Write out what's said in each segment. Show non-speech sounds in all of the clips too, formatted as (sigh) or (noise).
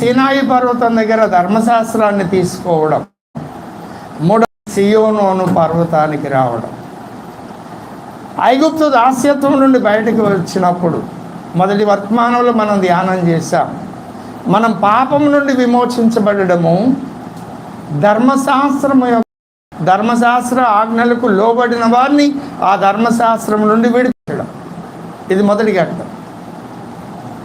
సినాయి పర్వతం దగ్గర ధర్మశాస్త్రాన్ని తీసుకోవడం మూడవ సియోనోను పర్వతానికి రావడం. ఐగుప్తు దాస్యత్వం నుండి బయటకు వచ్చినప్పుడు మొదటి వర్తమానంలో మనం ధ్యానం చేశాం. మనం పాపం నుండి విమోచించబడము ధర్మశాస్త్రము యొక్క ధర్మశాస్త్ర ఆజ్ఞలకు లోబడిన వారిని ఆ ధర్మశాస్త్రం నుండి విడిపించడం. ఇది మొదటి ఘట్టం.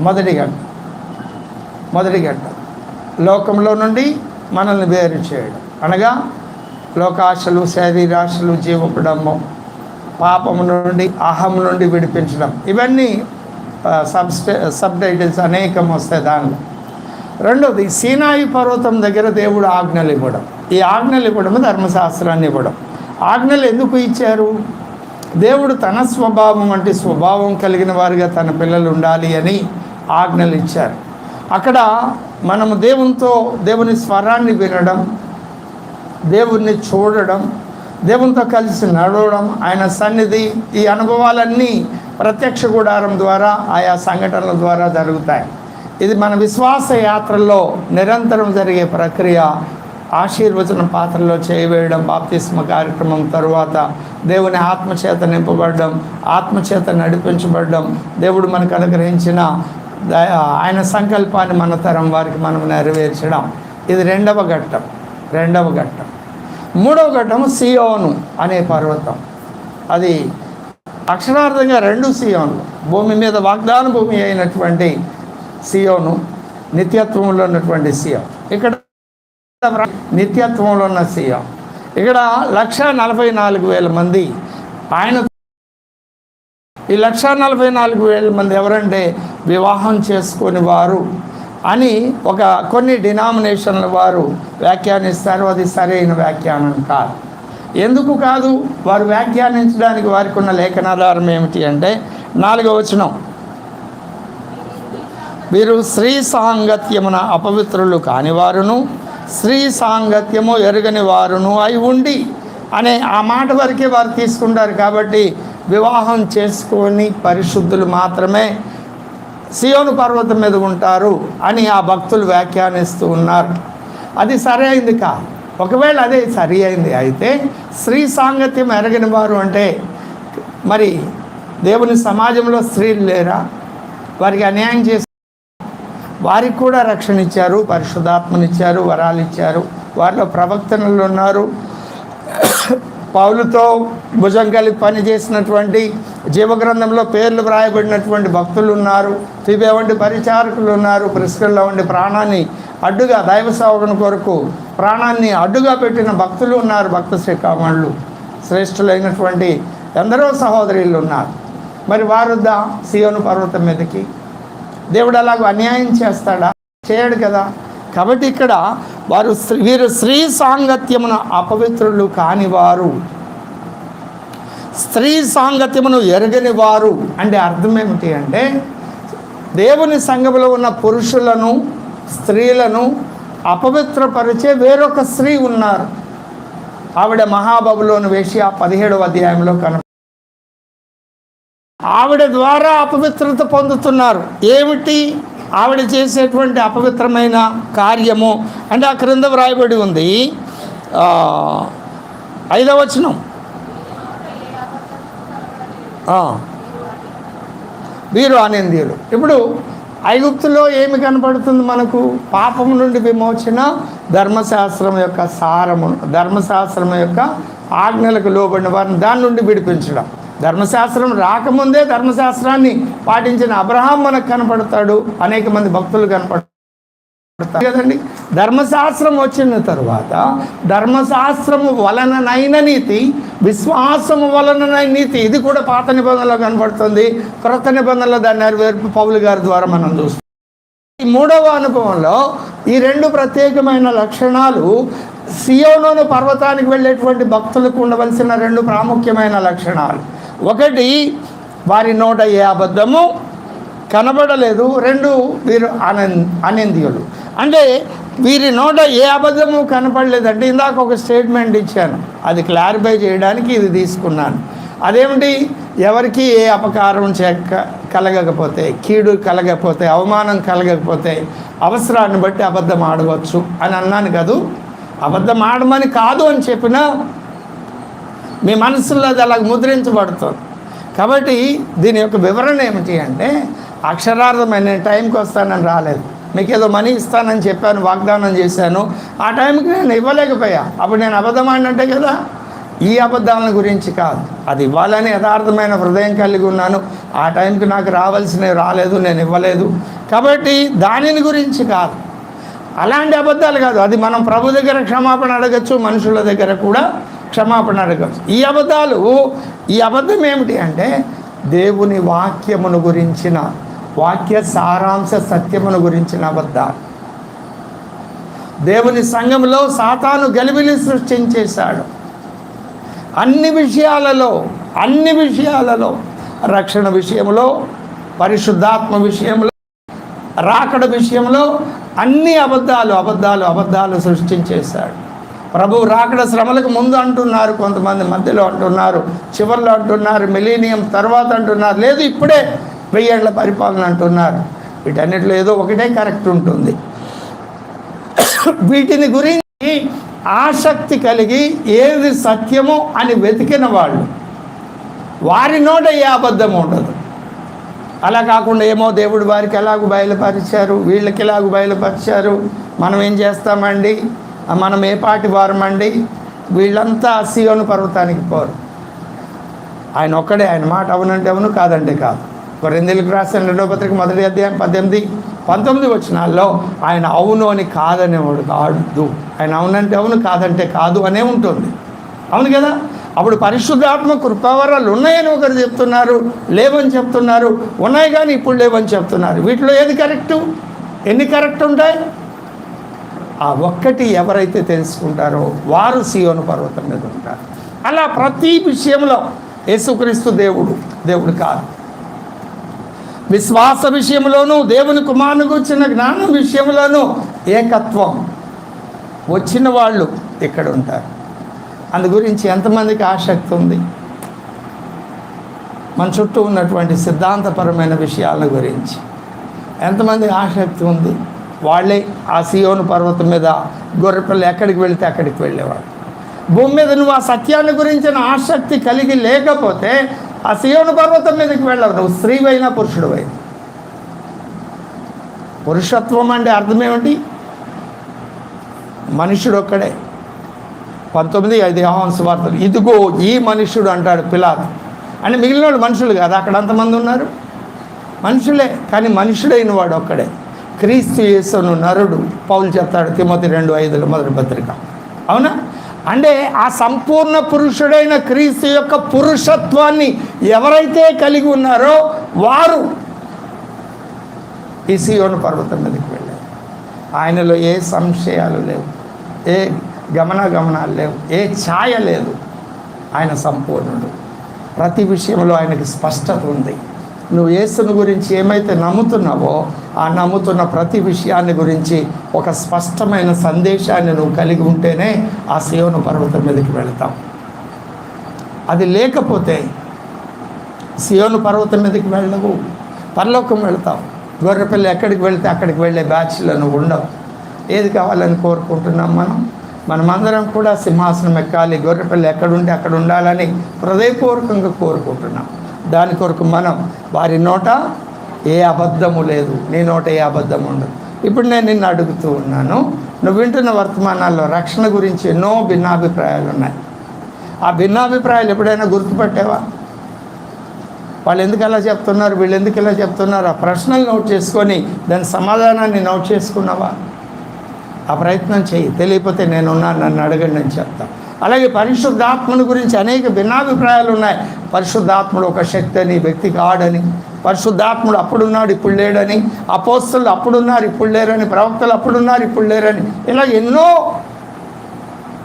మొదటి ఘట్టం. మొదటి గడ్డ లోకంలో నుండి మనల్ని వేరు చేయడం. అనగా లోకాశలు శరీరాశలు జీవపడము పాపము నుండి అహం నుండి విడిపించడం. ఇవన్నీ సబ్ సబ్ టైటిల్స్ అనేకం వస్తాయి దానిలో. రెండవది సీనాయి పర్వతం దగ్గర దేవుడు ఆజ్ఞలు ఇవ్వడం. ఈ ఆజ్ఞలు ఇవ్వడము ధర్మశాస్త్రాన్ని ఇవ్వడం. ఆజ్ఞలు ఎందుకు ఇచ్చారు? దేవుడు తన స్వభావం వంటి స్వభావం కలిగిన వారిగా తన పిల్లలు ఉండాలి అని ఆజ్ఞలు ఇచ్చారు. అక్కడ మనము దేవునితో దేవుని స్వరాన్ని వినడం దేవుణ్ణి చూడడం దేవునితో కలిసి నడవడం ఆయన సన్నిధి ఈ అనుభవాలన్నీ ప్రత్యక్ష గుడారం ద్వారా ఆయా సంఘటనల ద్వారా జరుగుతాయి. ఇది మన విశ్వాస యాత్రలో నిరంతరం జరిగే ప్రక్రియ. ఆశీర్వచన పాత్రలో చేయవేయడం బాప్తిస్మ కార్యక్రమం తరువాత దేవుని ఆత్మచేత నింపబడడం ఆత్మచేత నడిపించబడడం దేవుడు మనకు అనుగ్రహించిన ఆయన సంకల్పాన్ని మన తరం వారికి మనం నెరవేర్చడం. ఇది రెండవ ఘట్టం. రెండవ ఘట్టం. మూడవ ఘట్టం సియోను అనే పర్వతం. అది అక్షరార్థంగా రెండు సియోన్లు. భూమి మీద వాగ్దాన భూమి అయినటువంటి సియోను నిత్యత్వంలో ఉన్నటువంటి సియోన్. ఇక్కడ నిత్యత్వంలో ఉన్న సియోన్. ఇక్కడ లక్ష నలభై నాలుగు వేల మంది ఆయన ఈ లక్ష నలభై నాలుగు వేల మంది ఎవరంటే వివాహం చేసుకుని వారు అని ఒక కొన్ని డినామినేషన్ల వారు వ్యాఖ్యానిస్తారు. అది సరైన వ్యాఖ్యానం కాదు. ఎందుకు కాదు? వారు వ్యాఖ్యానించడానికి వారికి ఉన్న లేఖనాధారం ఏమిటి అంటే నాలుగవ వచనం. వీరు స్త్రీ సాంగత్యమున అపవిత్రులు కానివారును స్త్రీ సాంగత్యము ఎరుగని వారును అయి ఉండి అనే ఆ మాట వరకే వారు తీసుకుంటారు కాబట్టి వివాహం చేసుకొని పరిశుద్ధులు మాత్రమే సియోను పర్వతం మీద ఉంటారు అని ఆ భక్తులు వ్యాఖ్యానిస్తూ ఉన్నారు. అది సరే అయింది కా? ఒకవేళ అదే సరి అయింది అయితే స్త్రీ సాంగత్యం ఎరగని వారు అంటే మరి దేవుని సమాజంలో స్త్రీలు లేరా? వారికి అన్యాయం చేసి వారికి కూడా రక్షణ ఇచ్చారు పరిశుద్ధాత్మనిచ్చారు వరాలు ఇచ్చారు. వారిలో ప్రవక్తనలు ఉన్నారు. పౌలుతో భుజం కలిపి పనిచేసినటువంటి జీవగ్రంథంలో పేర్లు వ్రాయబడినటువంటి భక్తులు ఉన్నారు. తిబే వంటి పరిచారకులు ఉన్నారు. ప్రిస్కల్లో వంటి ప్రాణాన్ని అడ్డుగా దైవ సేవకుని కొరకు ప్రాణాన్ని అడ్డుగా పెట్టిన భక్తులు ఉన్నారు. భక్త శ్రీకామణులు శ్రేష్ఠులైనటువంటి ఎందరో సహోదరులు ఉన్నారు. మరి వారుద్దా సియోను పర్వతం మీదకి? దేవుడు అలాగ అన్యాయం చేస్తాడా? చేయడు కదా. కాబట్టి ఇక్కడ వారు వీరు స్త్రీ సాంగత్యమున అపవిత్రులు కానివారు. స్త్రీ సాంగత్యమును ఎరగని వారు అంటే అర్థం ఏమిటి అంటే దేవుని సంఘములో ఉన్న పురుషులను స్త్రీలను అపవిత్రపరిచే వేరొక స్త్రీ ఉన్నారు. ఆవిడ మహాబబులోని వేషి ఆ పదిహేడవ అధ్యాయంలో కన ఆవిడ ద్వారా అపవిత్రత పొందుతున్నారు. ఏమిటి? ఆవిడ చేసేటువంటి అపవిత్రమైన కార్యము అంటే ఆ క్రింద వ్రాయబడి ఉంది. ఐదవ వచనం వీరు ఆనందీయులు. ఇప్పుడు ఐగుప్తులో ఏమి కనపడుతుంది మనకు? పాపం నుండి విమోచన ధర్మశాస్త్రం యొక్క సారము ధర్మశాస్త్రం యొక్క ఆజ్ఞలకు లోబడిన వారిని దాని నుండి విడిపించడం. ధర్మశాస్త్రం రాకముందే ధర్మశాస్త్రాన్ని పాటించిన అబ్రహాం మనకు కనపడతాడు అనేక మంది భక్తులు కనపడతారు. కదండి? ధర్మశాస్త్రం వచ్చిన తరువాత ధర్మశాస్త్రము వలననైన నీతి విశ్వాసము వలననైన నీతి ఇది కూడా పాత నిబంధనలో కనపడుతుంది. క్రొత్త నిబంధనలో దాన్ని నెరవేర్పు పౌలు గారి ద్వారా మనం చూస్తాం. ఈ మూడవ అనుభవంలో ఈ రెండు ప్రత్యేకమైన లక్షణాలు సియోనోను పర్వతానికి వెళ్ళేటువంటి భక్తులకు ఉండవలసిన రెండు ప్రాముఖ్యమైన లక్షణాలు. ఒకటి వారి నోట ఏ అబద్ధము కనబడలేదు. రెండు వీరు అనంద అనింద్యులు. అంటే వీరి నోట ఏ అబద్ధము కనపడలేదంటే ఇందాక ఒక స్టేట్మెంట్ ఇచ్చాను. అది క్లారిఫై చేయడానికి ఇది తీసుకున్నాను. అదేమిటి? ఎవరికి ఏ అపకారం చెక్క కలగకపోతే కీడు కలగకపోతే అవమానం కలగకపోతే అవసరాన్ని బట్టి అబద్ధం ఆడవచ్చు అని అన్నాను కదూ. అబద్ధం ఆడమని కాదు అని చెప్పినా మీ మనసులో అది అలా ముద్రించబడుతుంది. కాబట్టి దీని యొక్క వివరణ ఏమిటి అంటే అక్షరార్థమైన నేను టైంకి వస్తానని రాలేదు. మీకు ఏదో మనీ ఇస్తానని చెప్పాను వాగ్దానం చేశాను. ఆ టైంకి నేను ఇవ్వలేకపోయా. అప్పుడు నేను అబద్ధం ఆడినట్టే కదా? ఈ అబద్ధాల గురించి కాదు. అది ఇవ్వాలని యథార్థమైన హృదయం కలిగి ఉన్నాను. ఆ టైంకి నాకు రావాల్సినవి రాలేదు నేను ఇవ్వలేదు. కాబట్టి దానిని గురించి కాదు. అలాంటి అబద్ధాలు కాదు. అది మనం ప్రభు దగ్గర క్షమాపణ అడగచ్చు మనుషుల దగ్గర కూడా క్షమాపణ అడగచ్చు ఈ అబద్ధాలు ఈ అబద్ధం ఏమిటి అంటే దేవుని వాక్యమును గురించిన వాక్య సారాంశ సత్యమును గురించిన అబద్ధాలు. దేవుని సంఘంలో సాతాను గలిబిలి సృష్టించేశాడు. అన్ని విషయాలలో అన్ని విషయాలలో రక్షణ విషయంలో పరిశుద్ధాత్మ విషయంలో రాకడ విషయంలో అన్ని అబద్ధాలు అబద్ధాలు అబద్ధాలు సృష్టించేశాడు. ప్రభు రాకడ శ్రమలకు ముందు అంటున్నారు కొంతమంది మధ్యలో అంటున్నారు చివరిలో అంటున్నారు మిలీనియం తర్వాత అంటున్నారు లేదు ఇప్పుడే వెయ్యేళ్ళ పరిపాలన అంటున్నారు. వీటన్నిటిలో ఏదో ఒకటే కరెక్ట్ ఉంటుంది. వీటిని గురించి ఆసక్తి కలిగి ఏది సత్యమో అని వెతికిన వాళ్ళు వారి నోట ఏ అబద్ధం ఉండదు. అలా కాకుండా ఏమో దేవుడు వారికి ఎలాగూ బయలుపరిచారు వీళ్ళకి ఎలాగూ బయలుపరిచారు మనం ఏం చేస్తామండి? మనం ఏ పాటి వారమండి? వీళ్ళంతా సియోను పర్వతానికి పోరు. ఆయన ఒక్కడే ఆయన మాట అవునంటే అవును కాదంటే కాదు. కొరిందెలకు రాసిన రెండో పత్రిక మొదటి అధ్యాయం పద్దెనిమిది పంతొమ్మిది వచ్చినాల్లో ఆయన అవును అని కాదనేవాడు కాదు. ఆయన అవునంటే అవును కాదంటే కాదు అనే ఉంటుంది. అవును కదా? అప్పుడు పరిశుద్ధాత్మ కృపావరాలు ఉన్నాయని ఒకరు చెప్తున్నారు లేవని చెప్తున్నారు ఉన్నాయి కానీ ఇప్పుడు లేవని చెప్తున్నారు. వీటిలో ఏది కరెక్టు? ఎన్ని కరెక్ట్ ఉంటాయి? ఆ ఒక్కటి ఎవరైతే తెలుసుకుంటారో వారు సియోను పర్వతం మీద ఉంటారు. అలా ప్రతి విషయంలో యేసుక్రీస్తు దేవుడు దేవుడు కాదు. విశ్వాస విషయంలోనూ దేవుని కుమారుని వచ్చిన జ్ఞానం విషయంలోనూ ఏకత్వం వచ్చిన వాళ్ళు ఇక్కడ ఉంటారు. అందు గురించి ఎంతమందికి ఆసక్తి ఉంది? మన చుట్టూ ఉన్నటువంటి సిద్ధాంతపరమైన విషయాల గురించి ఎంతమంది ఆసక్తి ఉంది? వాళ్ళే ఆ సియోను పర్వతం మీద గొర్రెపిల్ల ఎక్కడికి వెళితే అక్కడికి వెళ్ళేవాడు భూమి మీద నువ్వు ఆ సత్యాన్ని గురించిన ఆసక్తి కలిగి లేకపోతే ఆ సియోను పర్వతం మీదకి వెళ్ళవు. నువ్వు స్త్రీవైనా పురుషుడువైనా. పురుషత్వం అంటే అర్థమేమిటి మనుషుడు ఒక్కడే పంతొమ్మిది ఐదు హాన్స్ వార్తలు ఇదిగో ఈ మనుషుడు అంటాడు పిలాత్. అంటే మిగిలిన వాళ్ళు మనుషులు కాదు. అక్కడ అంతమంది ఉన్నారు. మనుషులే కానీ మనుషుడైన వాడు ఒక్కడే క్రీస్తు యేసును నరుడు పౌలు చెప్తాడు తిమ్మతి రెండు ఐదుల మొదటి పత్రిక. అవునా? అంటే ఆ సంపూర్ణ పురుషుడైన క్రీస్తు యొక్క పురుషత్వాన్ని ఎవరైతే కలిగి ఉన్నారో వారు ఈ సియోను పర్వతం మీదకి వెళ్ళారు. ఆయనలో ఏ సంశయాలు లేవు ఏ గమన గమనాలు లేవు ఏ ఛాయ లేదు. ఆయన సంపూర్ణుడు. ప్రతి విషయంలో ఆయనకి స్పష్టత ఉంది. నువ్వు యేసును గురించి ఏమైతే నమ్ముతున్నావో ఆ నమ్ముతున్న ప్రతి విషయాన్ని గురించి ఒక స్పష్టమైన సందేశాన్ని నువ్వు కలిగి ఉంటేనే ఆ శివను పర్వతం మీదకి వెళతాం. అది లేకపోతే సియోను పర్వతం మీదకి వెళ్ళవు. పరలోకం వెళ్తావు. గొర్రెపిల్ల ఎక్కడికి వెళితే అక్కడికి వెళ్ళే బ్యాచ్లను ఉండవు. ఏది కావాలని కోరుకుంటున్నాం మనం? మనమందరం కూడా సింహాసనం ఎక్కాలి గొర్రెపిల్ల ఎక్కడుంటే అక్కడ ఉండాలని హృదయపూర్వకంగా కోరుకుంటున్నాం. దాని కొరకు మనం వారి నోట ఏ అబద్ధము లేదు. నీ నోట ఏ అబద్ధం ఉండదు. ఇప్పుడు నేను నిన్ను అడుగుతూ ఉన్నాను. నువ్వు వింటున్న వర్తమానాల్లో రక్షణ గురించి ఎన్నో భిన్నాభిప్రాయాలు ఉన్నాయి. ఆ భిన్నాభిప్రాయాలు ఎప్పుడైనా గుర్తుపట్టావా? వాళ్ళు ఎందుకు అలా చెప్తున్నారు? వీళ్ళు ఎందుకు ఇలా చెప్తున్నారు? ఆ ప్రశ్నలు నోట్ చేసుకొని దాని సమాధానాన్ని నోట్ చేసుకున్నావా? ఆ ప్రయత్నం చేయి. తెలియకపోతే నేనున్నా నన్ను అడగండి అని చెప్తాను అలాగే పరిశుద్ధాత్మను గురించి అనేక భిన్నాభిప్రాయాలు ఉన్నాయి. పరిశుద్ధాత్ముడు ఒక శక్తి అని వ్యక్తి కాడని. పరిశుద్ధాత్ముడు అప్పుడున్నాడు ఇప్పుడు లేడని. అపోస్తులు అప్పుడున్నారు ఇప్పుడు లేరని. ప్రవక్తలు అప్పుడున్నారు ఇప్పుడు లేరని. ఇలా ఎన్నో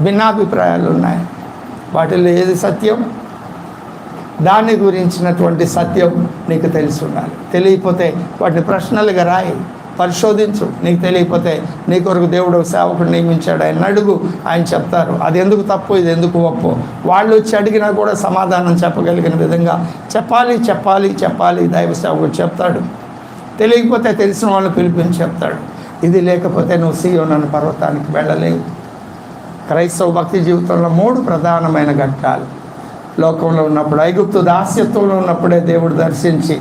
భిన్నాభిప్రాయాలు ఉన్నాయి. వాటిల్లో ఏది సత్యం? దాని గురించినటువంటి సత్యం నీకు తెలిసి ఉండాలి తెలియకపోతే వాటిని ప్రశ్నలుగా రాయి. పరిశోధించు. నీకు తెలియకపోతే నీ కొరకు దేవుడు సేవకుడు నియమించాడు. ఆయన అడుగు ఆయన చెప్తారు. అది ఎందుకు తప్పు ఇది ఎందుకు ఒప్పు? వాళ్ళు వచ్చి అడిగినా కూడా సమాధానం చెప్పగలిగిన విధంగా చెప్పాలి చెప్పాలి చెప్పాలి దైవ సేవకుడు చెప్తాడు. తెలియకపోతే తెలిసిన వాళ్ళు పిలిపించి చెప్తాడు. ఇది లేకపోతే నువ్వు సీయోనన్న పర్వతానికి వెళ్ళలేవు. క్రైస్తవ భక్తి జీవితంలో మూడు ప్రధానమైన ఘట్టాలు. లోకంలో ఉన్నప్పుడు ఐగుప్తు దాస్యత్వంలో ఉన్నప్పుడే దేవుడు దర్శించి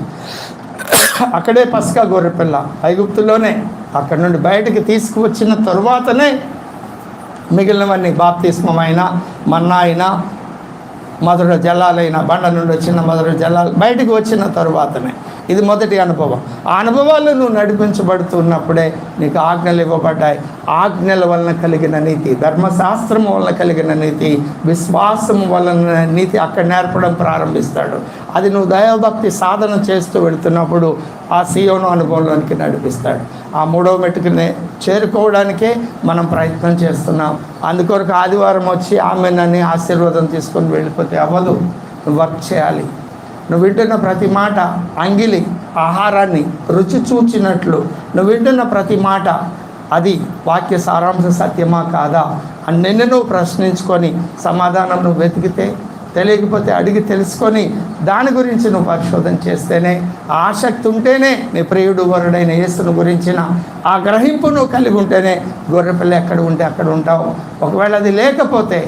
(laughs) అక్కడే పసకా గొర్రెపిల్ల ఐగుప్తులోనే. అక్కడ నుండి బయటకు తీసుకువచ్చిన తరువాతనే మిగిలినవన్నీ బాప్తిస్మమైన మన్నా అయినా మధుర జలాలైన బండ నుండి వచ్చిన మధుర జలాలు బయటకు వచ్చిన తరువాతనే. ఇది మొదటి అనుభవం. ఆ అనుభవాలు నువ్వు నడిపించబడుతున్నప్పుడే నీకు ఆజ్ఞలు ఇవ్వబడ్డాయి. ఆజ్ఞల వలన కలిగిన నీతి ధర్మశాస్త్రం వలన కలిగిన నీతి విశ్వాసం వలన నీతి అక్కడ నేర్పడం ప్రారంభిస్తాడు. అది నువ్వు దైవభక్తి సాధన చేస్తూ వెళుతున్నప్పుడు ఆ సియోను అనుభవంలోనికి నడిపిస్తాడు. ఆ మూడవ మెట్టుకునే చేరుకోవడానికే మనం ప్రయత్నం చేస్తున్నాం. అందుకొరకు ఆదివారం వచ్చి ఆమె నన్ను ఆశీర్వాదం తీసుకొని వెళ్ళిపోతే అవ్వదు వర్క్ చేయాలి. నువ్వు వింటున్న ప్రతి మాట అంగిలి ఆహారాన్ని రుచి చూచినట్లు. నువ్వు వింటున్న ప్రతి మాట అది వాక్య సారాంశ సత్యమా కాదా? అని నిన్ను నువ్వు ప్రశ్నించుకొని సమాధానం నువ్వు వెతికితే తెలియకపోతే అడిగి తెలుసుకొని దాని గురించి నువ్వు పరిశోధన చేస్తేనే ఆసక్తి ఉంటేనే నీ ప్రియుడు వరుడైన యేసును గురించిన ఆ గ్రహింపు నువ్వు కలిగి ఉంటేనే గొర్రెపిల్ల ఎక్కడ ఉంటే అక్కడ ఉంటావు. ఒకవేళ అది లేకపోతే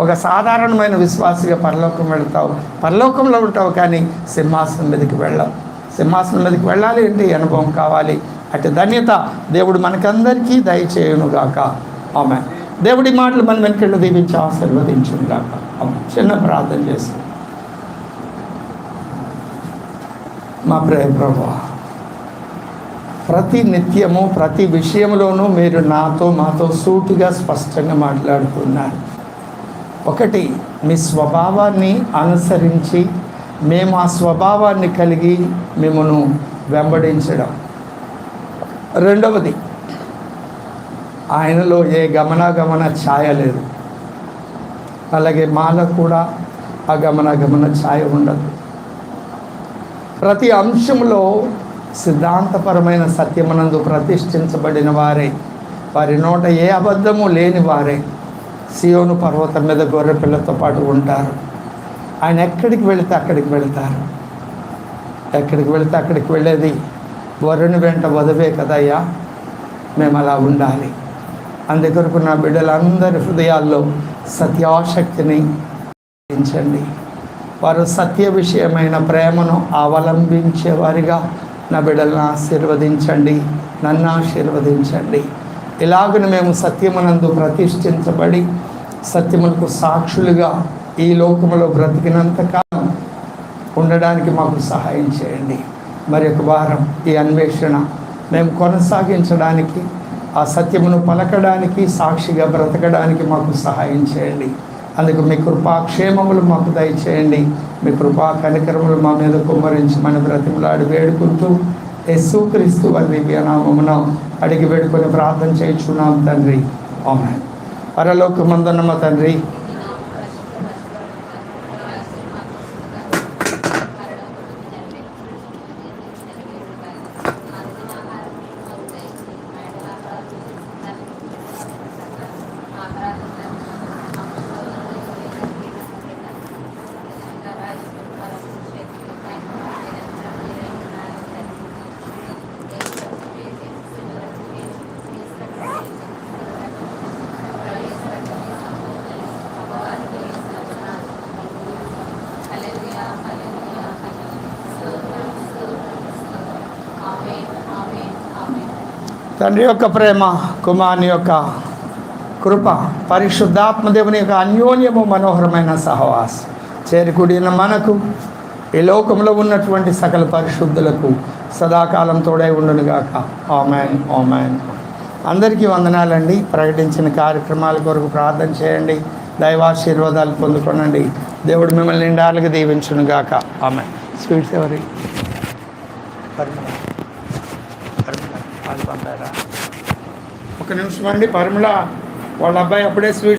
ఒక సాధారణమైన విశ్వాసిగా పరలోకం వెళ్తావు. పరలోకంలో ఉంటావు కానీ సింహాసనం మీదకి వెళ్ళావు. సింహాసనం మీదకి వెళ్ళాలి అంటే అనుభవం కావాలి. అటు ధన్యత దేవుడు మనకందరికీ దయచేయునుగాక. ఆమె దేవుడి మాటలు మన వెనకెళ్ళు దీవించి ఆశీర్వదించునుగాక. ఆమె చిన్న ప్రార్థన చేసి. మా ప్రేమ ప్రభా ప్రతి నిత్యము ప్రతి విషయంలోనూ మీరు నాతో మాతో సూటిగా స్పష్టంగా మాట్లాడుతున్నారు. ఒకటి మీ స్వభావాన్ని అనుసరించి మేము ఆ స్వభావాన్ని కలిగి మిమ్మను వెంబడించడం. రెండవది ఆయనలో ఏ గమనాగమన ఛాయ లేదు. అలాగే మాలో కూడా ఆ గమనాగమన ఛాయ ఉండదు. ప్రతి అంశంలో సిద్ధాంతపరమైన సత్యమనందు ప్రతిష్ఠించబడిన వారే. వారి నోట ఏ అబద్ధము లేని వారే. సియోను పర్వతం మీద గొర్రె పిల్లతో పాటు ఉంటారు. ఆయన ఎక్కడికి వెళితే అక్కడికి వెళతారు. ఎక్కడికి వెళితే అక్కడికి వెళ్ళేది వరుని వెంట వదవే కదయ్యా మేము అలా ఉండాలి. అందుకొరకు నా బిడ్డలందరి హృదయాల్లో సత్యాశక్తిని పెంచండి వారు సత్య విషయమైన ప్రేమను అవలంబించేవారిగా నా బిడ్డలను ఆశీర్వదించండి నన్ను ఆశీర్వదించండి. ఇలాగను మేము సత్యమునందు ప్రతిష్ఠించబడి సత్యములకు సాక్షులుగా ఈ లోకములో బ్రతికినంత కాలం ఉండడానికి మాకు సహాయం చేయండి. మరి ఒక వారం ఈ అన్వేషణ మేము కొనసాగించడానికి ఆ సత్యమును పలకడానికి సాక్షిగా బ్రతకడానికి మాకు సహాయం చేయండి. అందుకు మీ కృపాక్షేమములు మాకు దయచేయండి. మీ కృపా కనికరములు మా మీద కుమ్మరించి మన బ్రతిమలాడి వేడుకుంటూ యేసుక్రీస్తు వారి దివ్యనామమున అడిగి పెట్టుకొని ప్రార్థన చేయించున్నాం తండ్రి. ఆమె పరలోకమందున్న తండ్రి తండ్రి యొక్క ప్రేమ కుమారుని యొక్క కృప పరిశుద్ధాత్మదేవుని యొక్క అన్యోన్యము మనోహరమైన సహవాసం చేరికూడిన మనకు ఈ లోకంలో ఉన్నటువంటి సకల పరిశుద్ధులకు సదాకాలం తోడై ఉండునుగాక ఆమెన్ ఆమెన్. అందరికీ వందనాలండి. ప్రకటించిన కార్యక్రమాల కొరకు ప్రార్థన చేయండి. దైవాశీర్వాదాలు పొందుకోనండి. దేవుడు మిమ్మల్ని నిండాలుగా దీవించునుగాక ఆమె స్వీట్స్ ఎవరి పరిమళ పరిమళ ఒక నిమిషం అండి. పరిమళ వాళ్ళ అబ్బాయి అప్పుడే స్వీట్